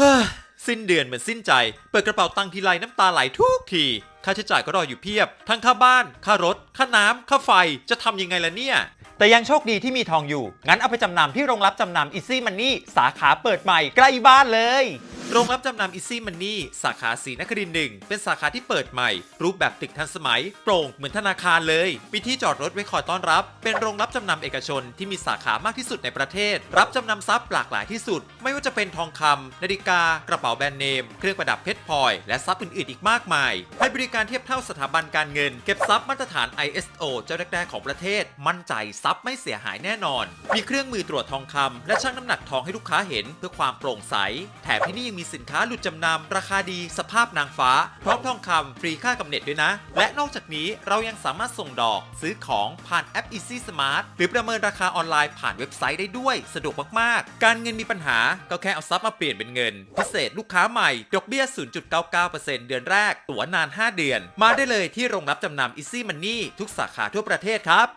ฮ้สิ้นเดือนเหมือนสิ้นใจ เปิดกระเป๋าตังค์ทีไรน้ำตาไหลทุกที ค่าใช้จ่ายก็รออยู่เพียบ ทั้งค่าบ้าน ค่ารถ ค่าน้ำค่าไฟ จะทำยังไงล่ะเนี่ย แต่ยังโชคดีที่มีทองอยู่ งั้นเอาไปจำนำที่โรงรับจำนำ Easy Money สาขาเปิดใหม่ใกล้บ้านเลยโรงรับจำนำ Easy Money สาขาสีนครินทร์หนึ่งเป็นสาขาที่เปิดใหม่ รูปแบบตึกทันสมัย โปร่งเหมือนธนาคารเลย มีที่จอดรถไว้คอยต้อนรับ เป็นโรงรับจำนำเอกชนที่มีสาขามากที่สุดในประเทศ รับจำนำทรัพย์หลากหลายที่สุด ไม่ว่าจะเป็นทองคำนาฬิกา กระเป๋าแบรนด์เนม เครื่องประดับเพชรพลอย และทรัพย์อื่นๆอีกมากมาย ให้บริการเทียบเท่าสถาบันการเงิน เก็บทรัพย์มาตรฐาน ISO เจ้าแรกๆของประเทศ มั่นใจทรัพย์ไม่เสียหายแน่นอน มีเครื่องมือตรวจทองคำและชั่งน้ำหนักทองให้ลูกค้าเห็นเพื่อความโปร่งใส แถมที่นี่ยังมีสินค้าหลุดจำนำราคาดีสภาพนางฟ้า พร้อมทองคำฟรีค่ากำเนิดด้วยนะ และนอกจากนี้เรายังสามารถส่งดอกซื้อของผ่านแอป Easy Smart หรือประเมินราคาออนไลน์ผ่านเว็บไซต์ได้ด้วยสะดวกมากๆ การเงินมีปัญหาก็แค่เอาทรัพย์มาเปลี่ยนเป็นเงิน พิเศษลูกค้าใหม่ดอกเบี้ย 0.99%เดือนแรก ตั๋วนาน 5 เดือน มาได้เลยที่โรงรับจำนำ Easy Money ทุกสาขาทั่วประเทศครับ